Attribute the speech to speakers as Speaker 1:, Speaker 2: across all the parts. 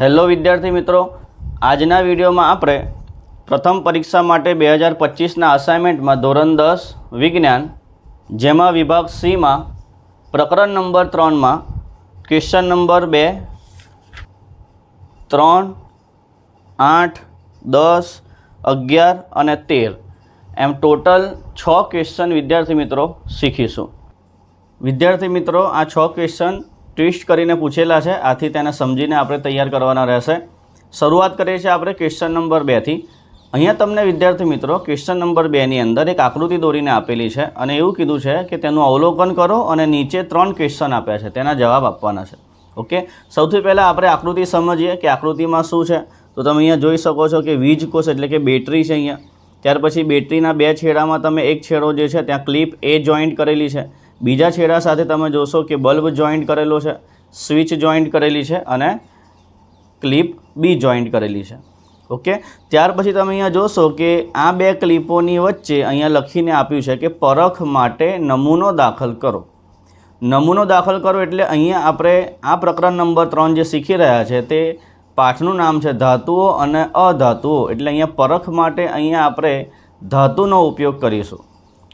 Speaker 1: Hello વિદ્યાર્થી મિત્રો, આજના વિડીયોમાં આપણે પ્રથમ પરીક્ષા માટે બે હજાર પચીસના અસાઇનમેન્ટમાં ધોરણ દસ, વિજ્ઞાન, જેમાં વિભાગ સીમાં પ્રકરણ નંબર ત્રણમાં ક્વેશ્ચન નંબર બે, ત્રણ, આઠ, દસ, અગિયાર અને તેર. એમ ટોટલ છ ક્વેશ્ચન વિદ્યાર્થી મિત્રો શીખીશું. વિદ્યાર્થી મિત્રો, આ છ ક્વેશ્ચન ટ્વિસ્ટ કરીને પૂછેલા છે. આથી તેને સમજીને આપણે તૈયાર કરવાના રહેશે. શરૂઆત કરીએ છીએ આપણે ક્વેશ્ચન નંબર બેથી અહીંયા તમને વિદ્યાર્થી મિત્રો ક્વેશ્ચન નંબર બેની અંદર એક આકૃતિ દોરીને આપેલી છે અને એવું કીધું છે કે તેનું અવલોકન કરો અને નીચે ત્રણ ક્વેશ્ચન આપ્યા છે. તેના જવાબ આપવાના છે. ઓકે? સૌથી પહેલાં આપણે આકૃતિ સમજીએ કે આકૃતિમાં શું છે? તો તમે અહીંયા જોઈ શકો છો કે વીજ કોષ એટલે કે બેટરી છે અહીંયા. ત્યાર પછી બેટરીના બે છેડામાં તમે એક છેડો જે છે, ત્યાં ક્લિપ એ જોઈન્ટ કરેલી છે. બીજા છેડા સાથે તમે જોશો કે બલ્બ જોઈન્ટ કરેલો છે, સ્વિચ જોઈન્ટ કરેલી છે અને ક્લિપ બી જોઈન્ટ કરેલી છે. ઓકે ત્યાર પછી તમે અહીંયા જોશો કે આ બે ક્લિપોની વચ્ચે અહીંયા લખીને આપ્યું છે કે પરખ માટે નમૂનો દાખલ કરો. નમૂનો દાખલ કરો એટલે અહીંયા આપણે આ પ્રકરણ નંબર ત્રણ જે શીખી રહ્યા છે તે પાઠનું નામ છે ધાતુઓ અને અધાતુઓ. એટલે અહીંયા પરખ માટે અહીંયા આપણે ધાતુનો ઉપયોગ કરીશું.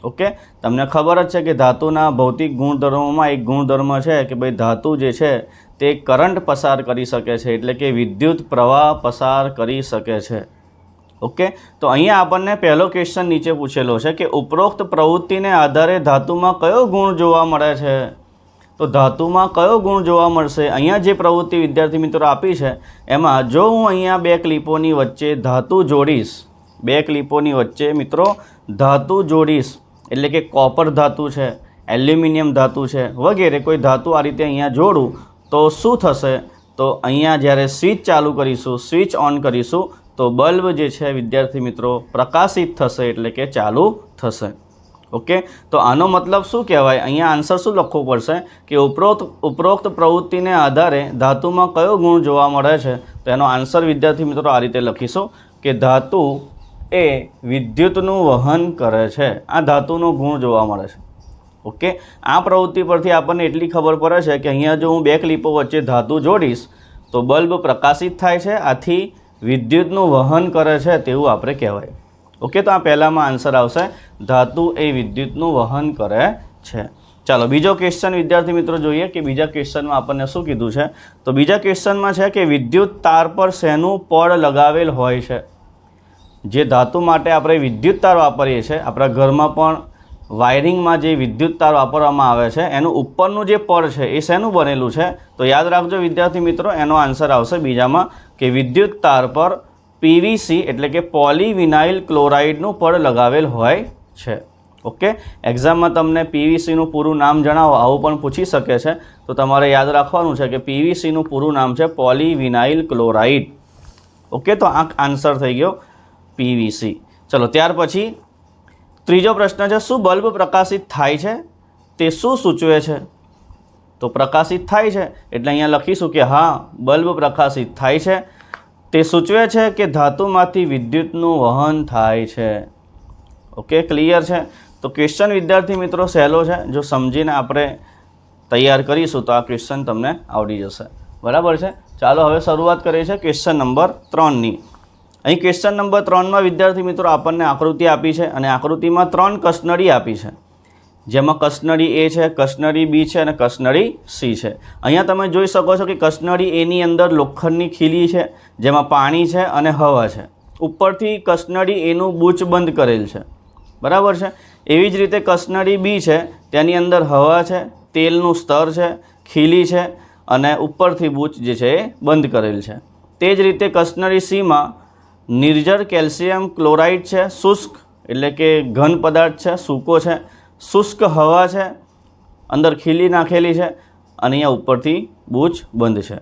Speaker 1: ઓકે? તમને ખબર જ છે કે ધાતુના ભૌતિક ગુણધર્મોમાં એક ગુણધર્મ છે કે ભાઈ ધાતુ જે છે તે કરંટ પસાર કરી શકે છે, એટલે કે વિદ્યુત પ્રવાહ પસાર કરી શકે છે. ઓકે? તો અહીંયા આપણને પહેલો ક્વેશ્ચન નીચે પૂછેલો છે કે ઉપરોક્ત પ્રવૃત્તિને આધારે ધાતુમાં કયો ગુણ જોવા મળે છે? તો ધાતુમાં કયો ગુણ જોવા મળશે? અહીંયા જે પ્રવૃત્તિ વિદ્યાર્થી મિત્રો આપી છે, એમાં જો હું અહીંયા બે ક્લિપોની વચ્ચે ધાતુ જોડીશ, બે ક્લિપોની વચ્ચે મિત્રો ધાતુ જોડીશ એટલે કે કોપર ધાતુ છે, એલ્યુમિનિયમ ધાતુ છે, વગેરે કોઈ ધાતુ આ રીતે અહીંયા જોડું, તો શું થશે? તો અહીંયા જ્યારે સ્વિચ ચાલુ કરીશું, સ્વિચ ઓન કરીશું, તો બલ્બ જે છે વિદ્યાર્થી મિત્રો પ્રકાશિત થશે એટલે કે ચાલુ થશે. ઓકે? તો આનો મતલબ શું કહેવાય? અહીંયા આન્સર શું લખવું પડશે? કે ઉપરોક્ત ઉપરોક્ત પ્રવૃત્તિને આધારે ધાતુમાં કયો ગુણ જોવા મળે છે? તો એનો આન્સર વિદ્યાર્થી મિત્રો આ રીતે લખીશું કે ધાતુ એ વિદ્યુતનું વહન કરે છે. આ ધાતુનો ગુણ જોવા મળે છે. ઓકે? આ પ્રવૃત્તિ પરથી આપણને એટલી ખબર પડે છે કે અહીંયા જો હું બે ક્લિપો વચ્ચે ધાતુ જોડીશ, તો બલ્બ પ્રકાશિત થાય છે, આથી વિદ્યુતનું વહન કરે છે તેવું આપણે કહેવાય. ઓકે? તો આ પહેલાંમાં આન્સર આવશે. ધાતુ એ વિદ્યુતનું વહન કરે છે. ચાલો, બીજો ક્વેશ્ચન વિદ્યાર્થી મિત્રો જોઈએ કે બીજા ક્વેશ્ચનમાં આપણને શું કીધું છે? તો બીજા ક્વેશ્ચનમાં છે કે વિદ્યુત તાર પર શેનું પડ લગાવેલ હોય છે? જે ધાતુ માટે આપણે વિદ્યુત તાર વાપરીએ છીએ, આપણા ઘરમાં પણ વાયરિંગમાં જે વિદ્યુત તાર વાપરવામાં આવે છે, એનું ઉપરનું જે પડ છે, એ શેનું બનેલું છે? તો યાદ રાખજો વિદ્યાર્થી મિત્રો, એનો આન્સર આવશે બીજામાં કે વિદ્યુત તાર પર પીવીસી એટલે કે પોલીવિનાઇલ ક્લોરાઇડનું પડ લગાવેલ હોય છે. ઓકે? એક્ઝામમાં તમને પીવીસીનું પૂરું નામ જણાવો, આવું પણ પૂછી શકે છે. તો તમારે યાદ રાખવાનું છે કે પીવીસીનું પૂરું નામ છે પોલીવિનાઇલ ક્લોરાઇડ. ઓકે? તો આ આન્સર થઈ ગયો. પીવીસી. ચલો, ત્યાર પછી ત્રીજો પ્રશ્ન છે, શું બલ્બ પ્રકાશિત થાય છે? તે શું સૂચવે છે? તો પ્રકાશિત થાય છે, એટલે અહીંયા લખીશું કે હા, બલ્બ પ્રકાશિત થાય છે. તે સૂચવે છે કે ધાતુમાંથી વિદ્યુતનું વહન થાય છે. ઓકે, ક્લિયર છે? તો ક્વેશ્ચન વિદ્યાર્થી મિત્રો, સહેલો છે. જો સમજીને આપણે તૈયાર કરીશું તો આ ક્વેશ્ચન તમને આવડી જશે. બરાબર છે? ચાલો, હવે શરૂઆત કરીએ છીએ ક્વેશ્ચન નંબર ત્રણની. અહીં ક્વેશ્ચન નંબર ત્રણમાં વિદ્યાર્થી મિત્રો આપણને આકૃતિ આપી છે અને આકૃતિમાં ત્રણ કસનળી આપી છે. જેમાં કસનળી એ છે, કસનળી બી છે અને કસનળી સી છે. અહીંયા તમે જોઈ શકો છો કે કસનળી એની અંદર લોખંડની ખીલી છે, જેમાં પાણી છે અને હવા છે. ઉપરથી કસનળી એનું બૂચ બંધ કરેલ છે. બરાબર છે? એવી જ રીતે કસનળી બી છે, તેની અંદર હવા છે, તેલનું સ્તર છે, ખીલી છે અને ઉપરથી બૂચ જે છે એ બંધ કરેલ છે. તે જ રીતે કસનળી સીમાં નિર્જર કેલ્શિયમ ક્લોરાઇડ છે, શુષ્ક, એટલે કે ઘન પદાર્થ છે, સૂકો છે, શુષ્ક હવા છે, અંદર ખીલી નાખેલી છે અને અહીંયા ઉપરથી બૂચ બંધ છે.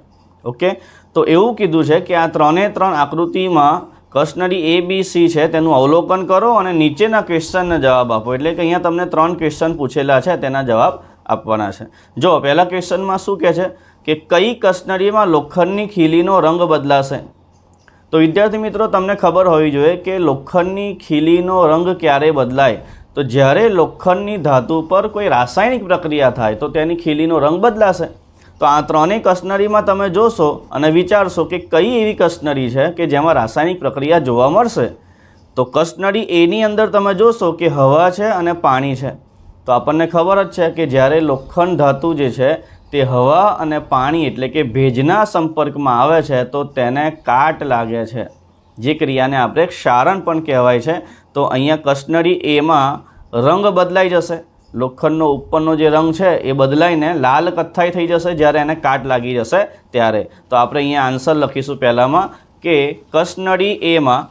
Speaker 1: ઓકે? તો એવું કીધું છે કે આ ત્રણે ત્રણ આકૃતિમાં કસનરી એ બી સી છે, તેનું અવલોકન કરો અને નીચેના ક્વેશ્ચનને જવાબ આપો. એટલે કે અહીંયા તમને ત્રણ ક્વેશ્ચન પૂછેલા છે, તેના જવાબ આપવાના છે. જો, પહેલા ક્વેશ્ચનમાં શું કહે છે કે કઈ કસનરીમાં લોખંડની ખીલીનો રંગ બદલાશે? તો વિદ્યાર્થી મિત્રો, તમને ખબર હોવી જોઈએ કે લોખંડની ખીલીનો રંગ ક્યારે બદલાય? તો જ્યારે લોખંડની ધાતુ પર કોઈ રાસાયણિક પ્રક્રિયા થાય, તો તેની ખીલીનો રંગ બદલાશે. તો આ ત્રણેય કસનરીમાં તમે જોશો અને વિચારશો કે કઈ એવી કસનરી છે કે જેમાં રાસાયણિક પ્રક્રિયા જોવા મળશે. તો કસનરી એની અંદર તમે જોશો કે હવા છે અને પાણી છે. તો આપણને ખબર જ છે કે જ્યારે લોખંડ ધાતુ જે છે તે હવા અને પાણી એટલે કે ભેજના સંપર્કમાં આવે છે તો તેને કાટ લાગે છે. જે ક્રિયાને આપણે ક્ષારણ પણ કહેવાય છે. તો અહીંયા કસ્નરી એમાં રંગ બદલાઈ જશે. લોખંડનો ઉપરનો જે રંગ છે એ બદલાઈને લાલ કથ્થાઈ થઈ જશે જ્યારે એને કાટ લાગી જશે ત્યારે. તો આપણે અહીંયા આન્સર લખીશું પહેલાંમાં કે કસનળી એમાં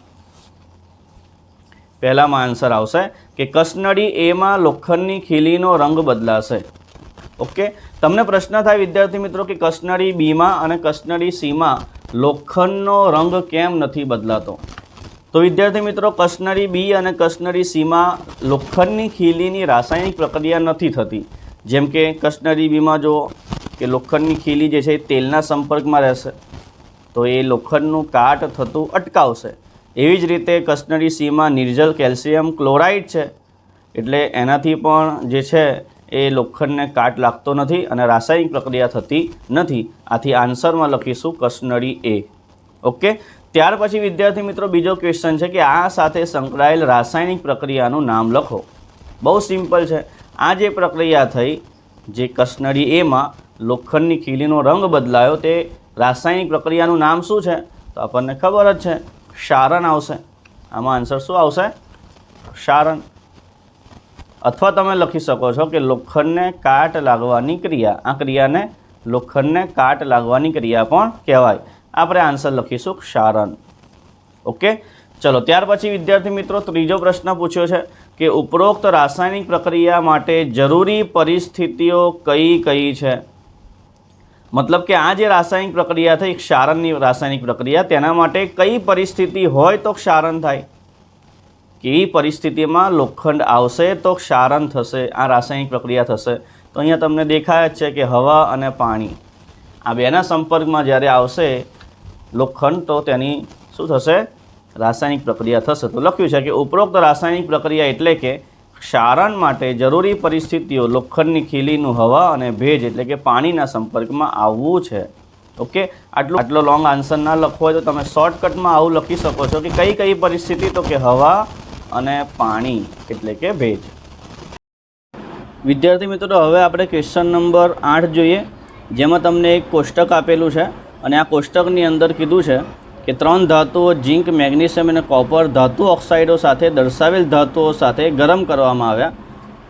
Speaker 1: પહેલામાં આન્સર આવશે કે કસનળી એમાં લોખંડની ખીલીનો રંગ બદલાશે. ઓકે? તમને પ્રશ્ન થાય વિદ્યાર્થી મિત્રો કે કસનળી બીમાં અને કસનળી સીમાં લોખંડનો રંગ કેમ નથી બદલાતો? તો વિદ્યાર્થી મિત્રો કસનળી બી અને કસનળી સીમાં લોખંડની ખીલીની રાસાયણિક પ્રક્રિયા નથી થતી. જેમ કે કસનળી બીમાં જો કે લોખંડની ખીલી જે છે એ તેલના સંપર્કમાં રહેશે. તો એ લોખંડનું કાટ થતું અટકાવશે. એવી જ રીતે કસનરી સીમાં નિર્જલ કેલ્શિયમ ક્લોરાઇડ છે. એટલે એનાથી પણ જે છે એ લોખંડને કાટ લાગતો નથી અને રાસાયણિક પ્રક્રિયા થતી નથી. આથી આન્સરમાં લખીશું કસનળી એ. ઓકે? ત્યાર પછી વિદ્યાર્થી મિત્રો, બીજો ક્વેશ્ચન છે કે આ સાથે સંકળાયેલ રાસાયણિક પ્રક્રિયાનું નામ લખો. બહુ સિમ્પલ છે. આ જે પ્રક્રિયા થઈ, જે કસનળી એમાં લોખંડની ખીલીનો રંગ બદલાયો, તે રાસાયણિક પ્રક્રિયાનું નામ શું છે? તો આપણને ખબર જ છે. ક્ષારણ આવશે. આમાં આન્સર શું આવશે? ક્ષારણ. અથવા તમે લખી શકો છો કે લોખંડને કાટ લાગવાની ક્રિયા. આ ક્રિયાને લોખંડને કાટ લાગવાની ક્રિયા પણ કહેવાય. આપણે આન્સર લખીશું ક્ષારણ. ઓકે? ચલો, ત્યાર પછી વિદ્યાર્થી મિત્રો ત્રીજો પ્રશ્ન પૂછ્યો છે કે ઉપરોક્ત રાસાયણિક પ્રક્રિયા માટે જરૂરી પરિસ્થિતિઓ કઈ કઈ છે? મતલબ કે આ જે રાસાયણિક પ્રક્રિયા થઈ, ક્ષારણની રાસાયણિક પ્રક્રિયા, તેના માટે કઈ પરિસ્થિતિ હોય તો ક્ષારણ થાય? કેવી પરિસ્થિતિમાં લોખંડ આવશે તો ક્ષારણ થશે, આ રાસાયણિક પ્રક્રિયા થશે. તો અહીંયા તમને દેખાય જ છે કે હવા અને પાણી આ બેના સંપર્કમાં જ્યારે આવશે લોખંડ, તો તેની શું થશે? રાસાયણિક પ્રક્રિયા થશે. તો લખ્યું છે કે ઉપરોક્ત રાસાયણિક પ્રક્રિયા એટલે કે ક્ષારણ માટે જરૂરી પરિસ્થિતિઓ લોખંડની ખીલીનું હવા અને ભેજ એટલે કે પાણીના સંપર્કમાં આવવું છે. ઓકે? આટલું, આટલો લોંગ આન્સર ના લખવો હોય તો તમે શોર્ટકટમાં આવું લખી શકો છો કે કઈ કઈ પરિસ્થિતિ, તો કે હવા અને પાણી, એટલે કે ભેજ. વિદ્યાર્થી મિત્રો, હવે આપણે ક્વેશ્ચન નંબર આઠ જોઈએ, જેમાં તમને એક કોષ્ટક આપેલું છે, અને આ કોષ્ટકની અંદર કીધું છે કે ત્રણ ધાતુઓ ઝીંક, મેગ્નેશિયમ અને કોપર ધાતુ ઓક્સાઇડો સાથે દર્શાવેલ ધાતુઓ સાથે ગરમ કરવામાં આવ્યા.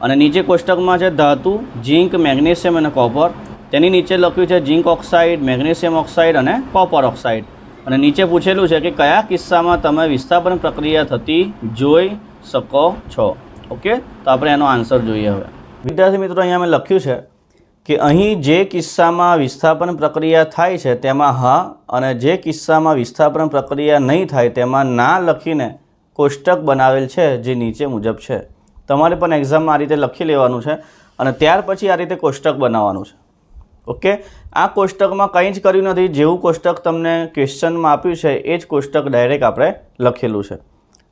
Speaker 1: અને નીચે કોષ્ટકમાં છે ધાતુ, ઝીંક, મેગ્નેશિયમ અને કોપર. તેની નીચે લખ્યું છે ઝીંક ઓક્સાઇડ, મેગ્નેશિયમ ઓક્સાઇડ અને કોપર ઓક્સાઇડ. અને નીચે પૂછેલું છે કે કયા કિસ્સામાં તમે વિસ્થાપન પ્રક્રિયા થતી જોઈ શકો છો? ઓકે તો આપણે એનો આન્સર જોઈએ હવે. વિદ્યાર્થી મિત્રો, અહીંયા મેં લખ્યું છે કે અહીં જે કિસ્સામાં વિસ્થાપન પ્રક્રિયા થાય છે તેમાં હા અને જે કિસ્સામાં વિસ્થાપન પ્રક્રિયા નહીં થાય તેમાં ના લખીને કોષ્ટક બનાવેલ છે જે નીચે મુજબ છે. તમારે પણ એક્ઝામમાં આ રીતે લખી લેવાનું છે અને ત્યાર પછી આ રીતે કોષ્ટક બનાવવાનું છે. ઓકે? આ કોષ્ટકમાં કંઈ જ કર્યું નથી. જેવું કોષ્ટક તમને ક્વેશ્ચનમાં આપ્યું છે, એ જ કોષ્ટક ડાયરેક્ટ આપણે લખેલું છે.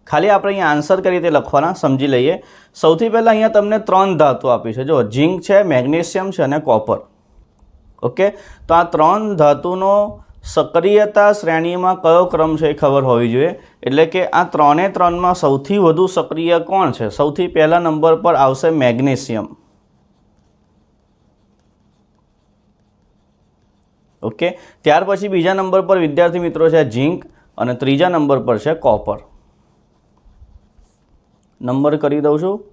Speaker 1: ખાલી આપણે અહીંયા આન્સર કઈ રીતે લખવાના સમજી લઈએ. સૌથી પહેલાં અહીંયા તમને ત્રણ ધાતુ આપી છે. જો, ઝીંક છે, મેગ્નેશિયમ છે અને કોપર. ઓકે? તો આ ત્રણ ધાતુનો સક્રિયતા શ્રેણીમાં કયો ક્રમ છે એ ખબર હોવી જોઈએ. એટલે કે આ ત્રણે ત્રણમાં સૌથી વધુ સક્રિય કોણ છે? સૌથી પહેલા નંબર પર આવશે મેગ્નેશિયમ. ઓકે? ત્યાર પછી બીજા નંબર પર વિદ્યાર્થી મિત્રો છે ઝીંક અને ત્રીજા નંબર પર છે કોપર. નંબર કરી દઉં છું.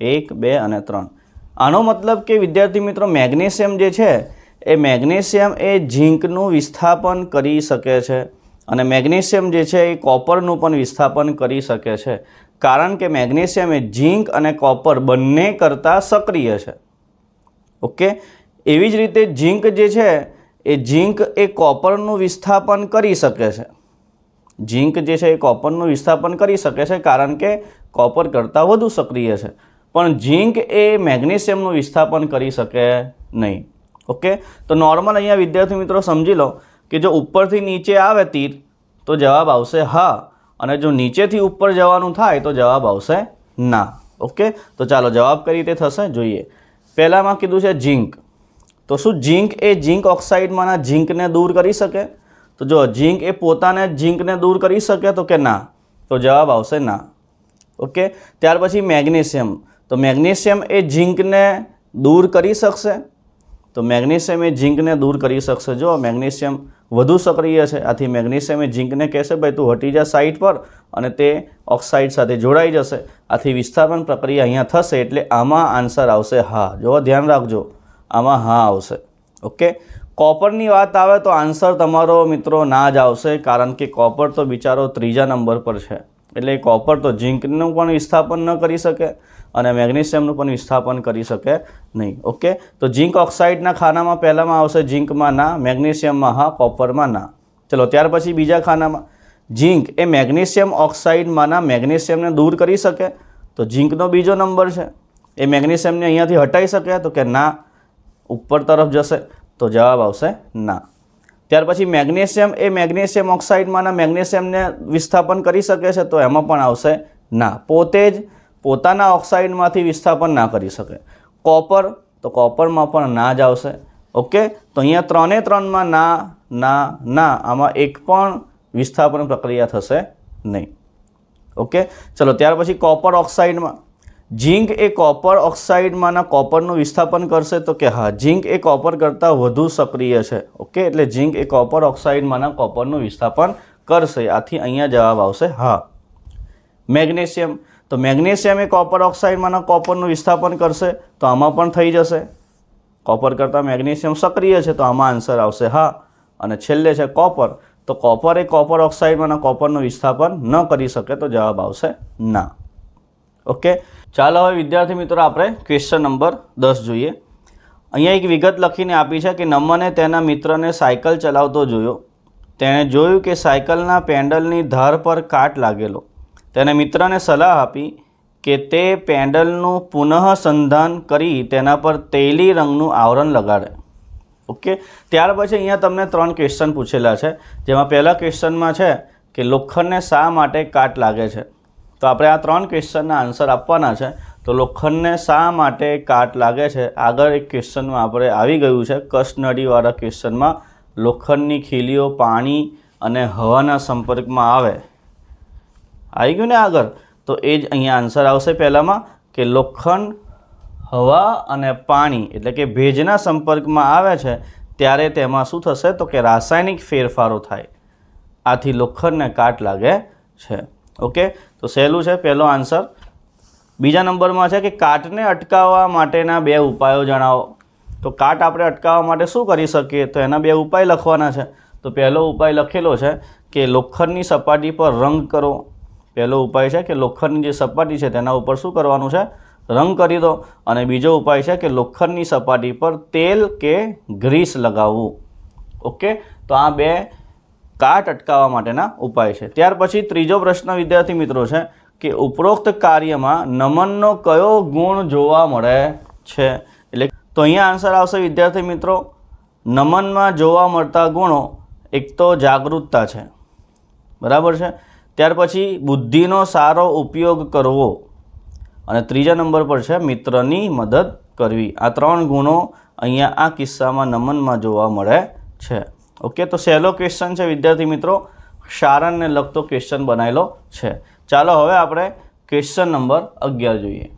Speaker 1: એક, બે અને ત્રણ. આનો મતલબ કે વિદ્યાર્થી મિત્રો મેગ્નેશિયમ જે છે, એ મેગ્નેશિયમ એ ઝીંકનું વિસ્થાપન કરી શકે છે અને મેગ્નેશિયમ જે છે એ કોપરનું પણ વિસ્થાપન કરી શકે છે. કારણ કે મેગ્નેશિયમ એ ઝીંક અને કોપર બંને કરતાં સક્રિય છે. ઓકે? એવી જ રીતે ઝીંક જે છે એ ઝીંક એ કોપરનું વિસ્થાપન કરી શકે છે. ઝીંક જે છે એ કોપરનું વિસ્થાપન કરી શકે છે કારણ કે કોપર કરતાં વધુ સક્રિય છે. પણ ઝીંક એ મેગ્નેશિયમનું વિસ્થાપન કરી શકે નહીં. ઓકે? તો નોર્મલ અહીંયા વિદ્યાર્થી મિત્રો સમજી લો કે જો ઉપરથી નીચે આવે તીર, તો જવાબ આવશે હા. અને જો નીચેથી ઉપર જવાનું થાય, તો જવાબ આવશે ના. ઓકે? તો ચાલો જવાબ કઈ રીતે થશે? જોઈએ. પહેલાંમાં કીધું છે ઝીંક. તો શું ઝીંક એ ઝીંક ઓક્સાઇડમાંના ઝીંકને દૂર કરી શકે? તો જો ઝીંક એ પોતાને ઝીંકને દૂર કરી શકે તો કે ના? તો જવાબ આવશે ના. ઓકે? ત્યાર પછી મેગ્નેશિયમ. તો મેગ્નેશિયમ એ ઝીંકને દૂર કરી શકશે? તો મેગ્નેશિયમ એ ઝીંકને દૂર કરી શકશે. જો મેગ્નેશિયમ વધુ સક્રિય છે, આથી મેગ્નેશિયમ એ ઝીંકને કહેશે, ભાઈ, તું હટી જા સાઇટ પર અને તે ઓક્સાઇડ સાથે જોડાઈ જશે. આથી વિસ્થાપન પ્રક્રિયા અહીંયા થશે એટલે આમાં આન્સર આવશે હા. જો ધ્યાન રાખજો. આમાં હા આવશે. ઓકે કોપરની વાત આવે તો આન્સર તમારો મિત્રો ના જ આવશે, કારણ કે કોપર તો બિચારો ત્રીજા નંબર પર છે. એટલે કોપર તો ઝીંકનું પણ વિસ્થાપન ન કરી શકે અને મેગ્નેશિયમનું પણ વિસ્થાપન કરી શકે નહીં. ઓકે તો ઝીંક ઓક્સાઇડના ખાનામાં પહેલાંમાં આવશે ઝીંકમાં ના, મેગ્નેશિયમમાં હા, કોપરમાં ના. ચલો, ત્યાર પછી બીજા ખાનામાં. ઝીંક એ મેગ્નેશિયમ ઓક્સાઇડમાંના મેગ્નેશિયમને દૂર કરી શકે. તો ઝીંકનો બીજો નંબર છે. એ મેગ્નેશિયમને અહીંયાથી હટાઈ શકે તો કે ના ઉપર તરફ જશે, તો જવાબ આવશે ના. ત્યાર પછી મેગ્નેશિયમ, એ મેગ્નેશિયમ ઓક્સાઇડમાંના મેગ્નેશિયમને વિસ્થાપન કરી શકે છે, તો એમાં પણ આવશે ના. પોતે જ પોતાના ઓક્સાઇડમાંથી વિસ્થાપન ના કરી શકે. કોપર, તો કોપરમાં પણ ના જ આવશે. ઓકે? તો અહીંયા ત્રણે ત્રણમાં ના ના ના, આમાં એક પણ વિસ્થાપન પ્રક્રિયા થશે નહીં. ઓકે? ચલો, ત્યાર પછી કોપર ઓક્સાઇડમાં ઝીંક એ કોપર ઓક્સાઇડમાંના કોપરનું વિસ્થાપન કરશે તો કે હા, ઝીંક એ કોપર કરતાં વધુ સક્રિય છે. ઓકે? એટલે ઝીંક એ કોપર ઓક્સાઇડમાંના કોપરનું વિસ્થાપન કરશે. આથી અહીંયા જવાબ આવશે હા. મેગ્નેશિયમ. તો મેગ્નેશિયમ એ કોપર ઓક્સાઇડમાંના કોપરનું વિસ્થાપન કરશે તો આમાં પણ થઈ જશે. કોપર કરતાં મેગ્નેશિયમ સક્રિય છે તો આમાં આન્સર આવશે હા. અને છેલ્લે છે કોપર. તો કોપર એ કોપર ઓક્સાઇડમાંના કોપરનું વિસ્થાપન ન કરી શકે તો જવાબ આવશે ના. ઓકે? ચાલો હવે વિદ્યાર્થી મિત્રો આપણે ક્વેશ્ચન નંબર દસ જોઈએ. અહીંયા એક વિગત લખીને આપી છે કે નમને તેના મિત્રને સાયકલ ચલાવતો જોયો. તેણે જોયું કે સાયકલના પેન્ડલની ધાર પર કાટ લાગેલો. તેને મિત્રને સલાહ આપી કે તે પેન્ડલનું પુનઃ સંધાન કરી તેના પર તેલી રંગનું આવરણ લગાડે. ઓકે? ત્યાર પછી અહીંયા તમને ત્રણ ક્વેશ્ચન પૂછેલા છે. જેમાં પહેલા ક્વેશ્ચનમાં છે કે લોખંડને શા માટે કાટ લાગે છે? તો આપણે આ ત્રણ ક્વેશ્ચનના આન્સર આપવાના છે. તો લોખંડને શા માટે કાટ લાગે છે? આગળ એક ક્વેશ્ચનમાં આપણે આવી ગયું છે. કસ્ટનડીવાળા ક્વેશ્ચનમાં લોખંડની ખીલીઓ પાણી અને હવાના સંપર્કમાં આવે. આવી ગયું ને આગળ? તો એ જ અહીંયા આન્સર આવશે પહેલાંમાં કે લોખંડ, હવા અને પાણી એટલે કે ભેજના સંપર્કમાં આવે છે ત્યારે તેમાં શું થશે? તો કે રાસાયણિક ફેરફારો થાય. આથી લોખંડને કાટ લાગે છે. ઓકે? તો સહેલું છે, પહેલો આન્સર બીજા નંબરમાં છે કે કાટને અટકાવવા માટેના બે ઉપાયો જણાવો. તો કાટ આપણે અટકાવવા માટે શું કરી શકીએ? તો એના બે ઉપાય લખવાના છે. તો પહેલો ઉપાય લખેલો છે કે લોખંડની સપાટી પર રંગ કરો. પહેલો ઉપાય છે કે લોખંડની જે સપાટી છે તેના ઉપર શું કરવાનું છે? રંગ કરી દો. અને બીજો ઉપાય છે કે લોખંડની સપાટી પર તેલ કે ગ્રીસ લગાવવું. ઓકે? તો આ બે કાટ અટકાવવા માટેના ઉપાય છે. ત્યાર પછી ત્રીજો પ્રશ્ન વિદ્યાર્થી મિત્રો છે કે ઉપરોક્ત કાર્યમાં નમનનો કયો ગુણ જોવા મળે છે? એટલે તો અહીંયા આન્સર આવશે વિદ્યાર્થી મિત્રો, નમનમાં જોવા મળતા ગુણો એક તો જાગૃતતા છે. બરાબર છે? ત્યાર પછી બુદ્ધિનો સારો ઉપયોગ કરવો. અને ત્રીજા નંબર પર છે મિત્રની મદદ કરવી. આ ત્રણ ગુણો અહીંયા આ કિસ્સામાં નમનમાં જોવા મળે છે. ઓકે, તો સહેલો ક્વેશ્ચન છે, વિદ્યાર્થી મિત્રો. શારણને લગતો ક્વેશ્ચન બનાવેલો છે. ચાલો હવે આપણે ક્વેશ્ચન નંબર અગિયાર જોઈએ.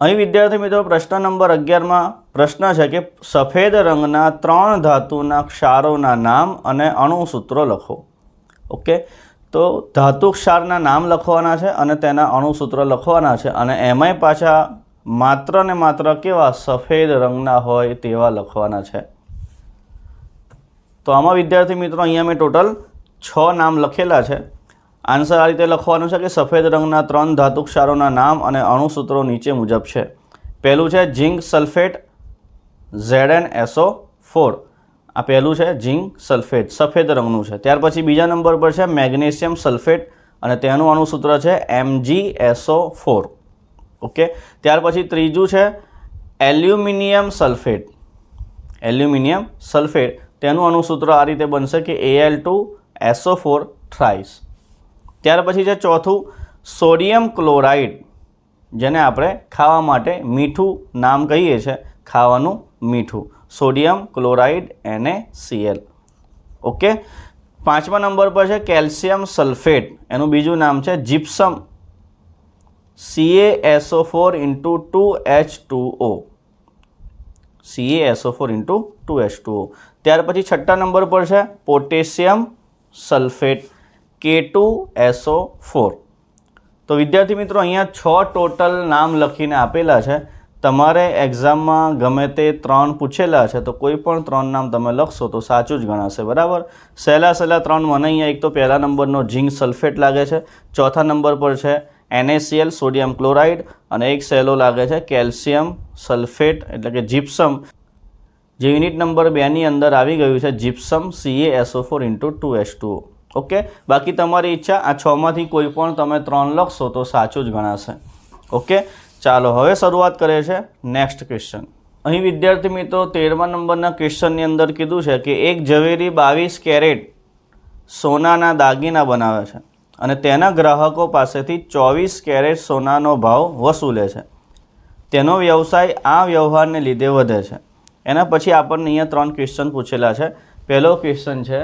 Speaker 1: અહીં વિદ્યાર્થી મિત્રો, પ્રશ્ન નંબર અગિયારમાં પ્રશ્ન છે કે સફેદ રંગના ત્રણ ધાતુના ક્ષારોના નામ અને અણુસૂત્રો લખો. ઓકે, તો ધાતુ ક્ષારના નામ લખવાના છે અને તેના અણુસૂત્ર લખવાના છે અને એમાંય પાછા માત્ર ને માત્ર કેવા? સફેદ રંગના હોય તેવા લખવાના છે. તો આમાં વિદ્યાર્થી મિત્રો અહીંયા મેં ટોટલ છ નામ લખેલા છે. આન્સર આ રીતે લખવાનું છે કે સફેદ રંગના ત્રણ ધાતુક્ષારોના નામ અને અણુસૂત્રો નીચે મુજબ છે. પહેલું છે zinc sulphate Z N SO four. આ પહેલું છે ઝિંક સલ્ફેટ, સફેદ રંગનું છે. ત્યાર પછી બીજા નંબર પર છે મેગ્નેશિયમ સલ્ફેટ અને તેનું અણુસૂત્ર છે એમજી એસો ફોર. ઓકે? ત્યાર પછી ત્રીજું છે એલ્યુમિનિયમ સલ્ફેટ. Aluminium sulphate. તેનું અણુસૂત્ર આ રીતે બનશે કે A L two S O four thrice ત્યાર પછી છે ચોથું સોડિયમ ક્લોરાઇડ જેને આપણે ખાવા માટે મીઠું નામ કહીએ છીએ, ખાવાનું મીઠું. સોડિયમ ક્લોરાઇડ એને સીએલ ઓકે? પાંચમા નંબર પર છે કેલ્શિયમ સલ્ફેટ, એનું બીજું નામ છે gypsum CaSO4 four into two H two O CaSO4 four into two H two O ત્યાર પછી છઠ્ઠા નંબર પર છે potassium sulphate K two SO four તો વિદ્યાર્થી મિત્રો, અહીંયા છ ટોટલ નામ લખીને આપેલા છે. તમારે એક્ઝામમાં ગમે તે ત્રણ પૂછેલા છે, તો કોઈ પણ ત્રણ નામ તમે લખશો તો સાચું જ ગણાશે, બરાબર? સહેલા સહેલા ત્રણ, મને અહીંયા એક તો પહેલા નંબરનો ઝીંક સલ્ફેટ લાગે છે. ચોથા નંબર પર છે એનએસીએલ સોડિયમ ક્લોરાઇડ અને એક સહેલો લાગે છે કેલ્શિયમ સલ્ફેટ, એટલે કે જીપ્સમ જે યુનિટ નંબર બેની અંદર આવી ગયું છે gypsum CaSO4 four into two S two okay બાકી તમારી ઈચ્છા, આ છમાંથી કોઈ પણ તમે ત્રણ લખશો તો સાચું જ ગણાશે. ઓકે ચાલો, હવે શરૂઆત કરે છે નેક્સ્ટ ક્વેશ્ચન અહીં વિદ્યાર્થી મિત્રો, તેરમા નંબરના ક્વેશ્ચનની અંદર કીધું છે કે એક ઝવેરી બાવીસ કેરેટ સોનાના દાગીના બનાવે છે અને તેના ગ્રાહકો પાસેથી ચોવીસ કેરેટ સોનાનો ભાવ વસૂલે છે. તેનો વ્યવસાય આ વ્યવહારને લીધે વધે છે. એના પછી આપણને અહીંયા ત્રણ ક્વેશ્ચન પૂછેલા છે. પહેલો ક્વેશ્ચન છે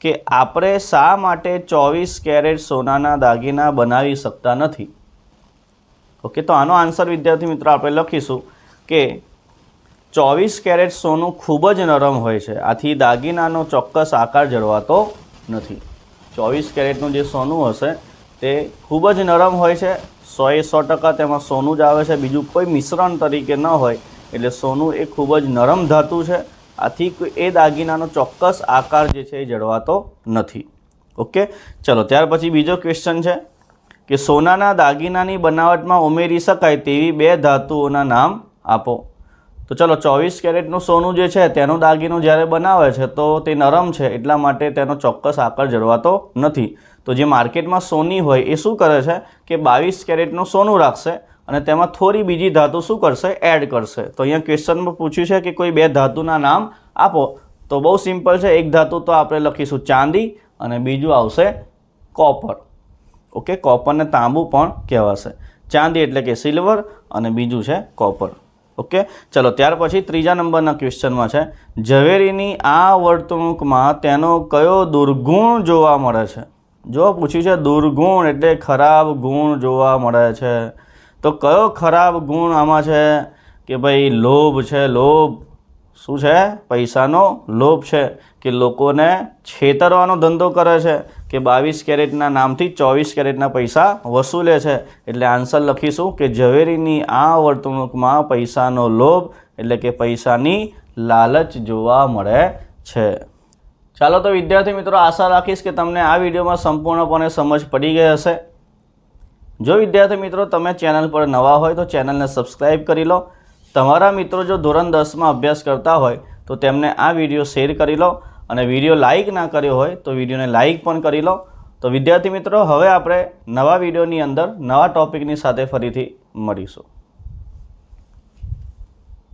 Speaker 1: કે આપણે શા માટે ચોવીસ કેરેટ સોનાના દાગીના બનાવી શકતા નથી? ઓકે તો આનો આન્સર વિદ્યાર્થી મિત્રો આપણે લખીશું કે ચોવીસ કેરેટ સોનું ખૂબ જ નરમ હોય છે. આથી દાગીનાનો ચોક્કસ આકાર જળવાતો નથી. ચોવીસ કેરેટનું જે સોનું હશે, તે ખૂબ જ નરમ હોય છે. સો એ સો ટકા તેમાં સોનું જ આવે છે. બીજું કોઈ મિશ્રણ તરીકે ન હોય. એટલે સોનું એ ખૂબ જ નરમ ધાતુ છે. આથી એ દાગીનાનો ચોક્કસ આકાર જે છે એ જળવાતો નથી. ઓકે? ચલો, ત્યાર પછી બીજો ક્વેશ્ચન છે કે સોનાના દાગીનાની બનાવટમાં ઉમેરી શકાય તેવી બે ધાતુઓના નામ આપો. તો ચલો, ચોવીસ કેરેટનું સોનું જે છે તેનું દાગીનું જ્યારે બનાવે છે તો તે નરમ છે, એટલા માટે તેનો ચોક્કસ આકાર જળવાતો નથી. તો જે માર્કેટમાં સોની હોય એ શું કરે છે કે બાવીસ કેરેટનું સોનું રાખશે અને તેમાં થોડી બીજી ધાતુ શું કરશે? એડ કરશે. તો અહીંયા ક્વેશ્ચનમાં પૂછ્યું છે કે કોઈ બે ધાતુના નામ આપો. તો બહુ સિમ્પલ છે. એક ધાતુ તો આપણે લખીશું ચાંદી અને બીજું આવશે કોપર ઓકે કોપરને તાંબુ પણ કહેવાશે. ચાંદી એટલે કે સિલ્વર અને બીજું છે કોપર ઓકે ચલો, ત્યાર પછી ત્રીજા નંબરના ક્વેશ્ચનમાં છે. ઝવેરીની આ વર્તણૂકમાં તેનો કયો દુર્ગુણ જોવા મળે છે? જો પૂછ્યું છે દુર્ગુણ એટલે ખરાબ ગુણ જોવા મળે છે તો કયો ખરાબ ગુણ આમાં છે કે ભાઈ લોભ છે? લોભ શું છે? પૈસાનો લોભ છે કે લોકોને છેતરવાનો ધંધો કરે છે કે બાવીસ કેરેટના નામથી ચોવીસ કેરેટના પૈસા વસૂલે છે? એટલે આન્સર લખીશું કે ઝવેરીની આ વર્તણૂકમાં પૈસાનો લોભ એટલે કે પૈસાની લાલચ જોવા મળે છે. ચાલો તો વિદ્યાર્થી મિત્રો, આશા રાખીશ કે તમને આ વિડીયોમાં સંપૂર્ણપણે સમજ પડી ગઈ હશે. જો વિદ્યાર્થી મિત્રો તમે ચેનલ પર નવા હોય તો ચેનલને સબસ્ક્રાઈબ કરી લો. તમારા મિત્રો જો ધોરણ દસમાં અભ્યાસ કરતા હોય તો તેમને આ વીડિયો શેર કરી લો અને વીડિયો લાઇક ના કર્યો હોય તો વિડીયોને લાઇક પણ કરી લો. તો વિદ્યાર્થી મિત્રો, હવે આપણે નવા વિડીયોની અંદર નવા ટોપિકની સાથે ફરીથી મળીશું.